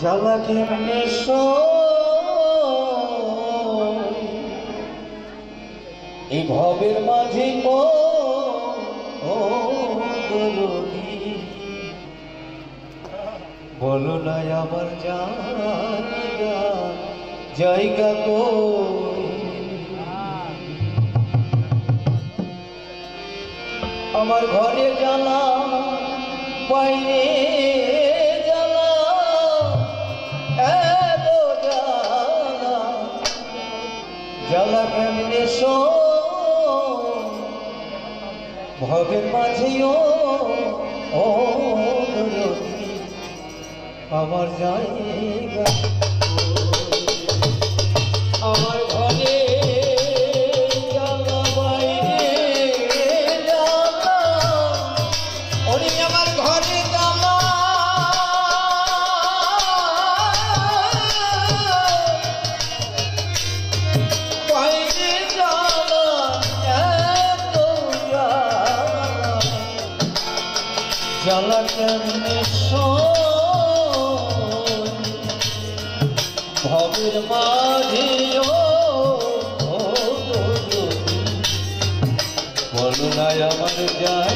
জ্বালা কেমনে এই ভবের মাঝে বলো না আমার জায়গা জায়গা কো আমার ঘরে জানা বাইরে ভবের মাঝেও ও আমার জায়গা। জ্বালা কেমনে ভবের মাঝে বলো না আমার যায়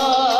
아.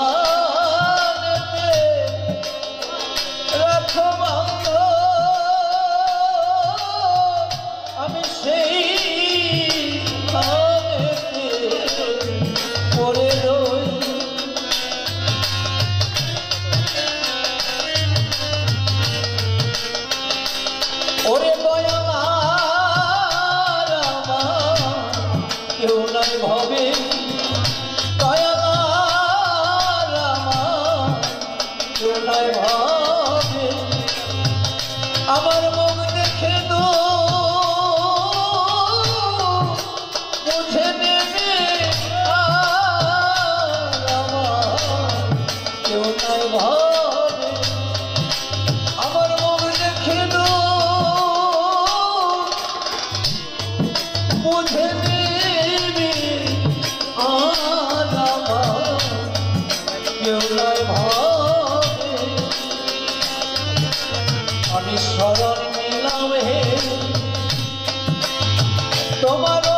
সবার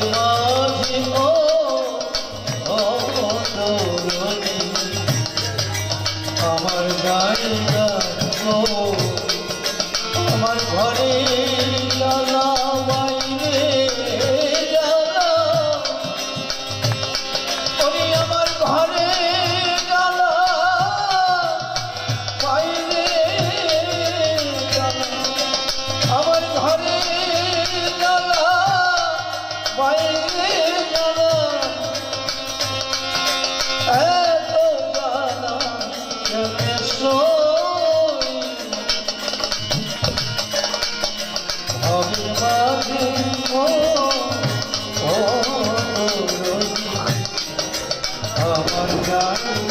আমার গান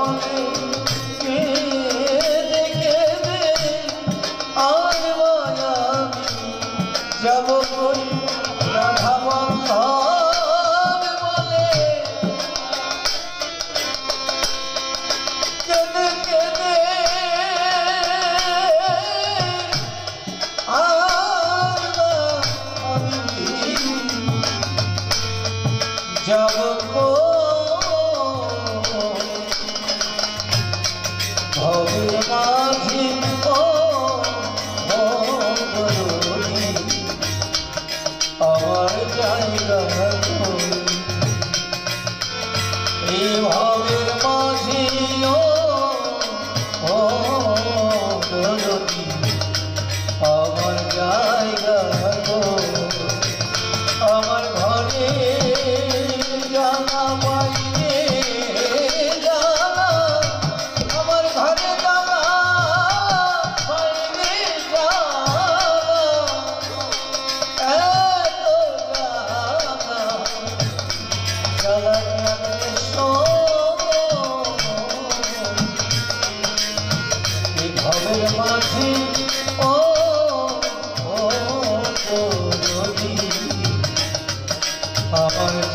বলে জায়গা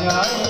আমার